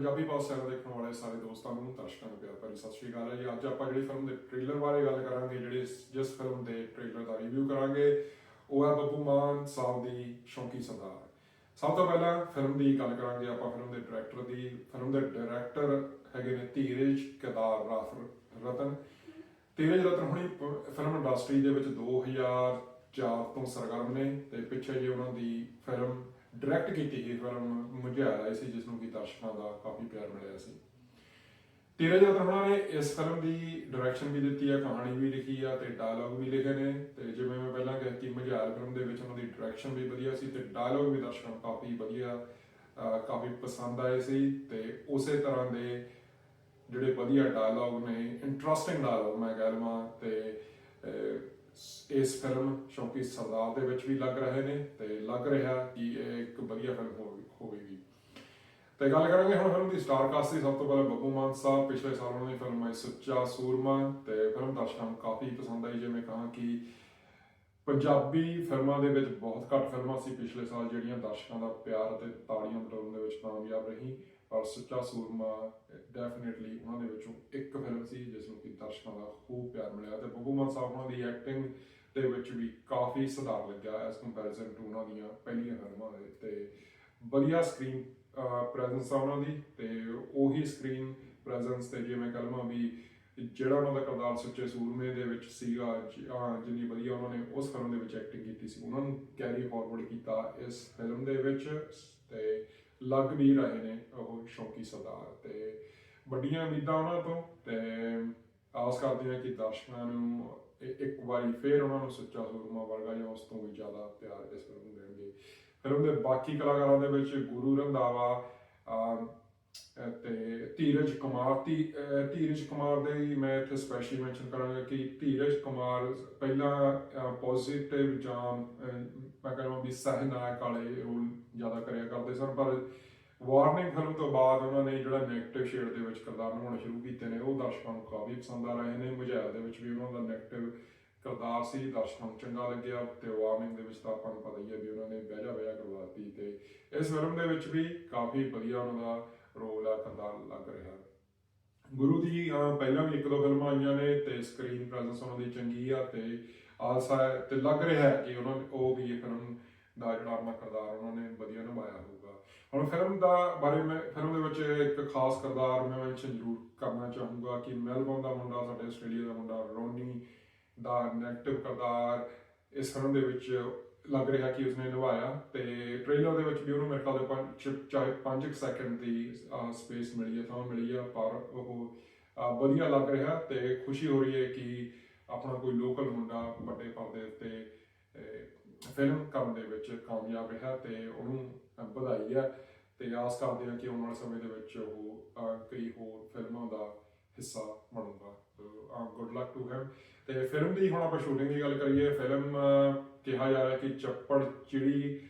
ਪੰਜਾਬੀ ਪਾਸ channel ਦੇਖਣ ਵਾਲੇ ਸਾਰੇ ਦੋਸਤਾਂ ਨੂੰ, ਦਰਸ਼ਕਾਂ ਨੂੰ ਪਿਆਰ ਭਰੀ ਸਤਿ ਸ਼੍ਰੀ ਅਕਾਲ ਹੈ ਜੀ। ਅੱਜ ਆਪਾਂ ਜਿਹੜੀ ਫਿਲਮ ਦੇ ਟ੍ਰੇਲਰ ਬਾਰੇ ਗੱਲ ਕਰਾਂਗੇ, ਜਿਹੜੀ ਜਿਸ ਫਿਲਮ ਦੇ ਟ੍ਰੇਲਰ ਦਾ ਰਿਵਿਊ ਕਰਾਂਗੇ, ਉਹ ਹੈ ਬੱਬੂ ਮਾਨ ਸਾਹਿਬ ਦੀ ਸ਼ੌਂਕੀ ਸਰਦਾਰ। ਸਭ ਤੋਂ ਪਹਿਲਾਂ ਫਿਲਮ ਦੀ ਗੱਲ ਕਰਾਂਗੇ ਆਪਾਂ ਫਿਲਮ ਦੇ ਡਾਇਰੈਕਟਰ ਦੀ। ਫਿਲਮ ਦੇ ਡਾਇਰੈਕਟਰ ਹੈਗੇ ਨੇ ਧੀਰਜ ਕੇਦਾਰ ਰਾਫ ਰਤਨ। ਧੀਰਜ ਰਤਨ ਹੁਣੀ ਫਿਲਮ ਇੰਡਸਟਰੀ ਦੇ ਵਿੱਚ 2004 ਤੋਂ ਸਰਗਰਮ ਨੇ ਤੇ ਪਿੱਛੇ ਜੇ ਉਹਨਾਂ ਦੀ ਫਿਲਮ ਡਾਇਰੈਕਟ ਕੀਤੀ ਗਈ ਫਿਲਮ ਮੁਝਿਆਰ ਆਈ ਜਿਸ ਨੂੰ ਕਿ ਦਰਸ਼ਕਾਂ ਦਾ ਕਾਫੀ ਪਿਆਰ ਮਿਲਿਆ ਸੀ। ਧੀਰਜ ਰਤਨ ਨੇ ਇਸ ਫਿਲਮ ਦੀ ਡਾਇਰੈਕਸ਼ਨ ਵੀ ਦਿੱਤੀ ਹੈ, ਕਹਾਣੀ ਵੀ ਲਿਖੀ ਆ, ਤੇ ਡਾਇਲੌਗ ਵੀ ਲਿਖੇ ਨੇ। ਤੇ ਜਿਵੇਂ ਮੈਂ ਪਹਿਲਾਂ ਕਿਹਾ ਕਿ ਮੁਝਿਆਰ ਫਿਲਮ ਦੇ ਵਿੱਚ ਉਹਨਾਂ ਦੀ ਡਾਇਰੈਕਸ਼ਨ ਵੀ ਵਧੀਆ ਸੀ, ਤੇ ਡਾਇਲੌਗ ਵੀ ਦਰਸ਼ਕਾਂ ਨੂੰ ਕਾਫੀ ਵਧੀਆ ਕਾਫੀ ਪਸੰਦ ਆਏ ਸੀ। ਤੇ ਉਸੇ ਤਰ੍ਹਾਂ ਦੇ ਜਿਹੜੇ ਵਧੀਆ ਡਾਇਲੌਗ ਨੇ ਇੰਟਰਸਟਿੰਗ ਡਾਇਲੌਗ ਮੈਂ ਕਹਿ ਲਵਾਂ, ਤੇ ਇਸ ਫਿਲਮ ਸ਼ੌਂਕੀ ਸਰਦਾਰ ਦੇ ਵਿੱਚ ਵੀ ਲੱਗ ਰਹੇ ਨੇ ਤੇ ਲੱਗ ਰਿਹਾ ਕਿ ਇਹ ਇੱਕ ਵਧੀਆ ਫਿਲਮ ਹੋਵੇਗੀ। ਤੇ ਗੱਲ ਕਰਾਂਗੇ ਹੁਣ ਫਿਲਮ ਦੀ ਸਟਾਰ ਕਾਸਟ ਦੀ। ਸਭ ਤੋਂ ਪਹਿਲਾਂ ਬੱਬੂ ਮਾਨ ਸਾਹਿਬ, ਪਿਛਲੇ ਸਾਲ ਉਹਨਾਂ ਦੀ ਫਿਲਮ ਆਈ ਸੁੱਚਾ ਸੂਰਮਾ ਤੇ ਫਿਲਮ ਦਰਸ਼ਕਾਂ ਨੂੰ ਕਾਫੀ ਪਸੰਦ ਆਈ, ਜਿਵੇਂ ਕਹਾਂ ਕਿ ਪੰਜਾਬੀ ਫਿਲਮਾਂ ਦੇ ਵਿੱਚ ਬਹੁਤ ਘੱਟ ਫਿਲਮਾਂ ਸੀ ਪਿਛਲੇ ਸਾਲ, ਜਿਹੜੀਆਂ ਦਰਸ਼ਕਾਂ ਦਾ ਪਿਆਰ ਅਤੇ ਤਾੜੀਆਂ ਬਟਾਉਣ ਦੇ ਵਿੱਚ ਕਾਮਯਾਬ ਰਹੀ ਪਰ ਸੁੱਚਾ ਸੂਰਮਾ ਡੈਫੀਨਿਟਲੀ ਉਹਨਾਂ ਦੇ ਵਿੱਚੋਂ ਇੱਕ ਫਿਲਮ ਸੀ, ਜਿਸ ਨੂੰ ਕਿ ਦਰਸ਼ਕਾਂ ਦਾ ਖੂਬ ਪਿਆਰ ਮਿਲਿਆ ਤੇ ਬੱਬੂ ਮਾਨ ਸਾਹਿਬ ਉਹਨਾਂ ਦੀ ਐਕਟਿੰਗ ਦੇ ਵਿੱਚ ਵੀ ਕਾਫੀ ਸੁਧਾਰ ਲੱਗਿਆ ਐਸ ਕੰਪੈਰੀਜ਼ਨ ਟੂ ਉਹਨਾਂ ਦੀਆਂ ਪਹਿਲੀਆਂ ਫਿਲਮਾਂ ਦੇ, ਤੇ ਵਧੀਆ ਸਕਰੀਨ ਪ੍ਰੈਜ਼ੈਂਸ ਆ ਉਹਨਾਂ ਦੀ ਤੇ ਉਹੀ ਸਕਰੀਨ ਪ੍ਰੈਜ਼ੈਂਸ ਤੇ ਜਿਵੇਂ ਕਲਮਾ ਵੀ ਜਿਹੜਾ ਉਹਨਾਂ ਦਾ ਕਿਰਦਾਰ ਸੁੱਚੇ ਸੂਰਮੇ ਦੇ ਵਿੱਚ ਸੀਗਾ ਜਿੰਨੀ ਵਧੀਆ ਉਹਨਾਂ ਨੇ ਉਸ ਫਿਲਮ ਦੇ ਵਿੱਚ ਐਕਟਿੰਗ ਕੀਤੀ ਸੀ, ਉਹਨਾਂ ਨੂੰ ਕੈਰੀ ਫਾਰਵਰਡ ਕੀਤਾ ਇਸ ਫਿਲਮ ਦੇ ਵਿੱਚ ਤੇ ਲੱਗ ਵੀ ਰਹੇ ਨੇ ਉਹ ਸ਼ੌਕੀ ਸਰਦਾਰ ਤੇ ਵੱਡੀਆਂ ਉਮੀਦਾਂ ਉਹਨਾਂ ਤੋਂ ਤੇ ਆਸ ਕਰਦੇ ਹਾਂ ਕਿ ਦਰਸ਼ਕਾਂ ਨੂੰ ਇੱਕ ਵਾਰੀ ਫੇਰ ਉਹਨਾਂ ਨੂੰ ਸੁੱਚਾ ਸੂਰਮਾ ਵਰਗਾ ਜਾਂ ਉਸ ਤੋਂ ਵੀ ਜ਼ਿਆਦਾ ਪਿਆਰ ਇਸ ਫਿਲਮ ਨੂੰ ਦੇਣਗੇ। ਫਿਲਮ ਦੇ ਬਾਕੀ ਕਲਾਕਾਰਾਂ ਦੇ ਵਿੱਚ ਗੁਰੂ ਰੰਧਾਵਾ, ਅਹ ਤੇ ਧੀਰਜ ਕੁਮਾਰ, ਧੀ ਧੀਰਜ ਕੁਮਾਰ ਦੇ ਮੈਂ ਇੱਥੇ ਸਪੈਸ਼ਲੀ ਮੈਂਸ਼ਨ ਕਰਾਂਗਾ ਕਿ ਧੀਰਜ ਕੁਮਾਰ ਪਹਿਲਾਂ ਪੋਜ਼ਿਟਿਵ ਜਾਂ ਮੈਂ ਕਹਿੰਦਾ ਵੀ ਸਹਿਨਾਇਕ ਵਾਲੇ ਰੋਲ ਜ਼ਿਆਦਾ ਕਰਿਆ ਕਰਦੇ ਸਨ, ਪਰ ਵਾਰਨਿੰਗ ਫਿਲਮ ਤੋਂ ਬਾਅਦ ਉਹਨਾਂ ਨੇ ਜਿਹੜਾ ਨੈਗੇਟਿਵ ਸ਼ੇਡ ਦੇ ਵਿੱਚ ਕਿਰਦਾਰ ਨਿਭਾਉਣੇ ਸ਼ੁਰੂ ਕੀਤੇ ਨੇ, ਉਹ ਦਰਸ਼ਕਾਂ ਨੂੰ ਕਾਫੀ ਪਸੰਦ ਆ ਰਹੇ ਨੇ। ਮੁਝਾਇਲ ਦੇ ਵਿੱਚ ਵੀ ਉਹਨਾਂ ਦਾ ਨੈਗੇਟਿਵ ਕਿਰਦਾਰ ਸੀ, ਦਰਸ਼ਕਾਂ ਨੂੰ ਚੰਗਾ ਲੱਗਿਆ ਤੇ ਵਾਰਨਿੰਗ ਦੇ ਵਿੱਚ ਤਾਂ ਆਪਾਂ ਨੂੰ ਪਤਾ ਹੀ ਹੈ ਵੀ ਉਹਨਾਂ ਨੇ ਬਹਿਜਾ ਬਹਿਜਾ ਕਰਵਾਤੀ ਤੇ ਇਸ ਫਿਲਮ ਦੇ ਵਿੱਚ ਵੀ ਕਾਫੀ ਵਧੀਆ ਉਹਨਾਂ ਦਾ ਰੋਲ ਆ ਕਿਰਦਾਰ ਲੱਗ ਰਿਹਾ। ਗੁਰੂ ਦੀ ਪਹਿਲਾਂ ਵੀ ਇੱਕ ਦੋ ਫਿਲਮਾਂ ਆਈਆਂ ਨੇ ਤੇ ਸਕਰੀਨ ਪ੍ਰੈਜ਼ੈਂਸ ਉਹਨਾਂ ਦੀ ਚੰਗੀ ਆ ਤੇ ਆਸ ਤੇ ਲੱਗ ਰਿਹਾ ਹੈ ਕਿ ਉਹਨਾਂ ਉਹ ਵੀ ਇਹ ਫਿਲਮ ਦਾ ਜਿਹੜਾ ਆਪਣਾ ਕਿਰਦਾਰ ਉਹਨਾਂ ਨੇ ਵਧੀਆ ਨਿਭਾਇਆ ਹੋਊਗਾ। ਹੁਣ ਫਿਲਮ ਦਾ ਬਾਰੇ ਮੈਂ ਫਿਲਮ ਦੇ ਵਿੱਚ ਇੱਕ ਖਾਸ ਕਿਰਦਾਰ ਮੈਂ ਮੈਂਸ਼ਨ ਜ਼ਰੂਰ ਕਰਨਾ ਚਾਹੂੰਗਾ ਕਿ ਮੈਲਬੌਰਨ ਦਾ ਮੁੰਡਾ, ਸਾਡੇ ਆਸਟ੍ਰੇਲੀਆ ਦਾ ਮੁੰਡਾ ਰੋਨੀ ਦਾ ਨੈਗੇਟਿਵ ਕਿਰਦਾਰ ਇਸ ਫਿਲਮ ਦੇ ਵਿੱਚ ਲੱਗ ਰਿਹਾ ਕਿ ਉਸਨੇ ਨਿਭਾਇਆ ਤੇ ਟ੍ਰੇਲਰ ਦੇ ਵਿੱਚ ਵੀ ਉਹਨੂੰ ਮੇਰੇ ਖਿਆਲ ਦੇ ਪੰਜ ਚਾਹੇ 5 ਸੈਕਿੰਡ ਦੀ ਸਪੇਸ ਮਿਲੀ ਹੈ ਤਾਂ ਮਿਲੀ ਹੈ, ਪਰ ਉਹ ਵਧੀਆ ਲੱਗ ਰਿਹਾ ਤੇ ਖੁਸ਼ੀ ਹੋ ਰਹੀ ਹੈ ਕਿ ਆਪਣਾ ਕੋਈ ਲੋਕਲ ਮੁੰਡਾ ਵੱਡੇ ਪਰਦੇ ਉੱਤੇ ਫਿਲਮ ਕਰਨ ਦੇ ਵਿੱਚ ਕਾਮਯਾਬ ਰਿਹਾ ਤੇ ਉਹਨੂੰ ਵਧਾਈ ਹੈ ਤੇ ਆਸ ਕਰਦੇ ਹਾਂ ਕਿ ਆਉਣ ਵਾਲੇ ਸਮੇਂ ਦੇ ਵਿੱਚ ਉਹ ਕਈ ਹੋਰ ਫਿਲਮਾਂ ਦਾ ਹਿੱਸਾ ਬਣੂਗਾ। ਗੁੱਡ ਲੱਕ ਟੂ ਹਿਮ ਤੇ ਫਿਲਮ ਦੀ ਹੁਣ ਆਪਾਂ ਸ਼ੂਟਿੰਗ ਦੀ ਗੱਲ ਕਰੀਏ ਫਿਲਮ ਕਿਹਾ ਜਾ ਰਿਹਾ ਕਿ ਚੱਪੜ ਚਿੜੀ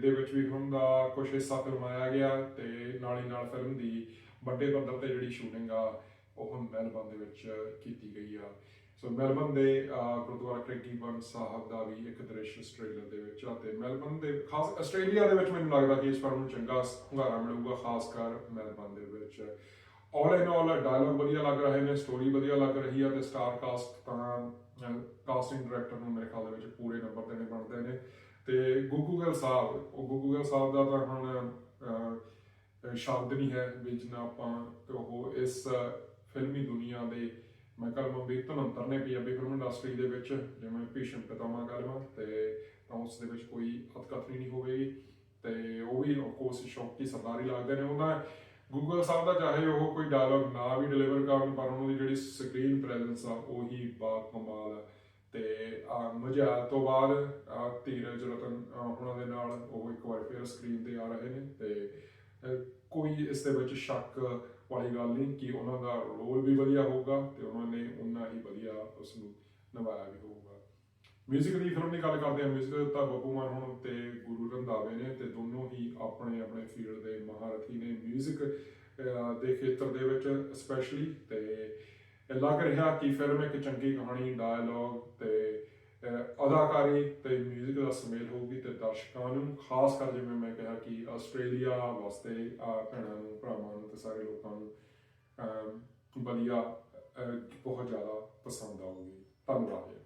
ਦੇ ਵਿੱਚ ਵੀ ਫਿਲਮ ਦਾ ਕੁਝ ਹਿੱਸਾ ਫਿਲਮਾਇਆ ਗਿਆ ਤੇ ਨਾਲ ਹੀ ਨਾਲ ਫਿਲਮ ਦੀ ਵੱਡੇ ਪੱਧਰ ਤੇ ਜਿਹੜੀ ਸ਼ੂਟਿੰਗ ਆ ਉਹ ਮੈਲਬਨ ਦੇ ਵਿੱਚ ਕੀਤੀ ਗਈ ਆ। ਸੋ ਮੈਲਬਨ ਦੇ ਅਹ, ਗੁਰਦੁਆਰਾ ਕ੍ਰਿਗੀਬਨ ਸਾਹਿਬ ਦਾ ਵੀ ਇੱਕ ਦ੍ਰਿਸ਼ ਇਸ ਦੇ ਵਿੱਚ ਆ ਤੇ ਮੈਲਬਨ ਦੇ ਖਾਸ ਆਸਟ੍ਰੇਲੀਆ ਦੇ ਵਿੱਚ ਮੈਨੂੰ ਲੱਗਦਾ ਕਿ ਇਸ ਫਿਲਮ ਨੂੰ ਚੰਗਾ ਹੁੰਗਾਰਾ ਮਿਲੂਗਾ ਖਾਸ ਕਰ ਮੈਲਬਨ ਦੇ ਵਿੱਚ। ਆਲ ਇਨ ਆਲ ਡਾਇਲੌਗ ਵਧੀਆ ਲੱਗ ਰਹੇ ਨੇ ਸਟੋਰੀ ਵਧੀਆ ਲੱਗ ਰਹੀ ਆ ਤੇ ਸਟਾਰ ਕਾਸਟ ਤਾਂ ਕਾਸਟਿੰਗ ਡਾਇਰੈਕਟਰ ਨੂੰ ਮੇਰੇ ਖਿਆਲ ਦੇ ਵਿੱਚ ਪੂਰੇ ਨੰਬਰ ਦੇਣੇ ਬਣਦੇ ਨੇ। ਤੇ ਗੁੱਗੂ ਸਾਹਿਬ, ਉਹ ਗੁੱਗੂ ਸਾਹਿਬ ਦਾ ਤਾਂ ਹੁਣ ਸ਼ਬਦ ਨਹੀਂ ਹੈ ਵੀ ਜਿੰਨਾ ਆਪਾਂ ਉਹ ਇਸ ਫਿਲਮੀ ਦੁਨੀਆ ਦੇ ਮੈਂ ਕਲਮ ਵੀ ਧਨੰਤਰ ਨੇ ਪੰਜਾਬੀ ਫਿਲਮ ਇੰਡਸਟਰੀ ਦੇ ਵਿੱਚ, ਜਿਵੇਂ ਭੀਸ਼ਮ ਪਿਤਾਮਾ ਕਲਮ ਤੇ ਤਾਂ ਉਸ ਦੇ ਵਿੱਚ ਕੋਈ ਅਤਕਥਨੀ ਨਹੀਂ ਹੋਵੇਗੀ। ਤੇ ਉਹ ਵੀ ਕੋਰਸ ਸ਼ੌਕੀ ਸਰਦਾਰੀ ਲੱਗਦੇ ਨੇ। ਉਹਨਾਂ ਗੂਗਲ ਸਾਹਿਬ ਦਾ ਚਾਹੇ ਉਹ ਕੋਈ ਡਾਇਲੌਗ ਨਾ ਵੀ ਡਿਲੀਵਰ ਕਰਨ, ਪਰ ਉਹਨਾਂ ਦੀ ਜਿਹੜੀ ਸਕਰੀਨ ਪ੍ਰੈਜ਼ੈਂਸ ਆ, ਉਹੀ ਬਾ ਕਮਾਲ ਆ। ਤੇ ਮਜਾਲ ਤੋਂ ਬਾਅਦ ਧੀਰਜ, ਰਤਨ ਉਹਨਾਂ ਦੇ ਨਾਲ ਉਹ ਇੱਕ ਵਾਰ ਫਿਰ ਸਕਰੀਨ ਤੇ ਆ ਰਹੇ ਨੇ ਤੇ ਕੋਈ ਇਸ ਦੇ ਵਿੱਚ ਸ਼ੱਕ ਵਾਲੀ ਗੱਲ ਨਹੀਂ ਕਿ ਉਹਨਾਂ ਦਾ ਰੋਲ ਵੀ ਵਧੀਆ ਹੋਊਗਾ ਤੇ ਉਹਨਾਂ ਨੇ ਉਹਨਾਂ ਹੀ ਵਧੀਆ ਉਸ ਨੂੰ ਨਿਭਾਇਆ ਵੀ ਹੋਊਗਾ। ਮਿਊਜ਼ਿਕ ਦੀ ਫਿਲਮ ਦੀ ਗੱਲ ਕਰਦੇ ਹਾਂ ਮਿਊਜ਼ਿਕ ਤਾਂ ਬੱਬੂ ਮਾਨ ਹੁਣ ਤੇ ਗੁਰੂ ਰੰਧਾਵੇ ਨੇ ਤੇ ਦੋਨੋਂ ਹੀ ਆਪਣੇ ਆਪਣੇ ਫੀਲਡ ਦੇ ਮਹਾਰਥੀ ਨੇ ਮਿਊਜ਼ਿਕ ਦੇ ਖੇਤਰ ਦੇ ਵਿੱਚ ਸਪੈਸ਼ਲੀ ਤੇ ਲੱਗ ਰਿਹਾ ਕਿ ਫਿਲਮ ਇੱਕ ਚੰਗੀ ਕਹਾਣੀ ਡਾਇਲੌਗ ਤੇ ਅਦਾਕਾਰੀ ਤੇ ਮਿਊਜ਼ਿਕ ਦਾ ਸੁਮੇਲ ਹੋਊਗੀ ਤੇ ਦਰਸ਼ਕਾਂ ਨੂੰ, ਖਾਸ ਕਰ ਜਿਵੇਂ ਮੈਂ ਕਿਹਾ ਕਿ ਆਸਟ੍ਰੇਲੀਆ ਵਾਸਤੇ ਆ ਭੈਣਾਂ ਨੂੰ, ਭਰਾਵਾਂ ਨੂੰ ਤੇ ਸਾਰੇ ਲੋਕਾਂ ਨੂੰ ਵਧੀਆ ਬਹੁਤ ਜ਼ਿਆਦਾ ਪਸੰਦ ਆਊਗੀ। ਧੰਨਵਾਦ ਜੀ।